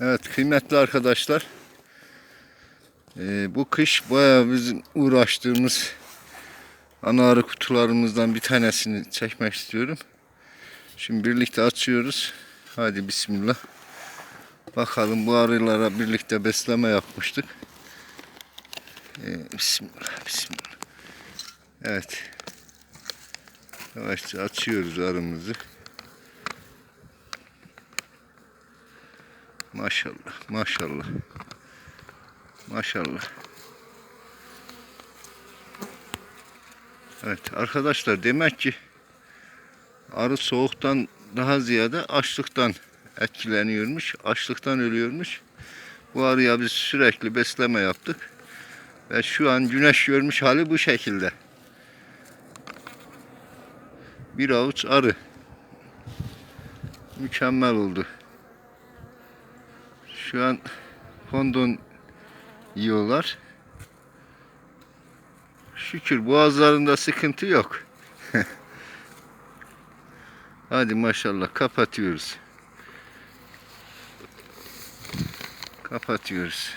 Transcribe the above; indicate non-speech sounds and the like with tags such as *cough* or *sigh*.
Evet kıymetli arkadaşlar. Ee, bu kış bayağı bizim uğraştığımız ana arı kutularımızdan bir tanesini çekmek istiyorum. Şimdi birlikte açıyoruz. Hadi bismillah. Bakalım bu arılara birlikte besleme yapmıştık. Ee, bismillah bismillah. Evet. Yavaşça açıyoruz arımızı. Maşallah, maşallah. Maşallah. Evet arkadaşlar demek ki arı soğuktan daha ziyade açlıktan etkileniyormuş. Açlıktan ölüyormuş. Bu arıya biz sürekli besleme yaptık. Ve şu an güneş görmüş hali bu şekilde. Bir avuç arı. Mükemmel oldu. Şu an fondon yiyorlar. Şükür boğazlarında sıkıntı yok. *laughs* Hadi maşallah kapatıyoruz. Kapatıyoruz.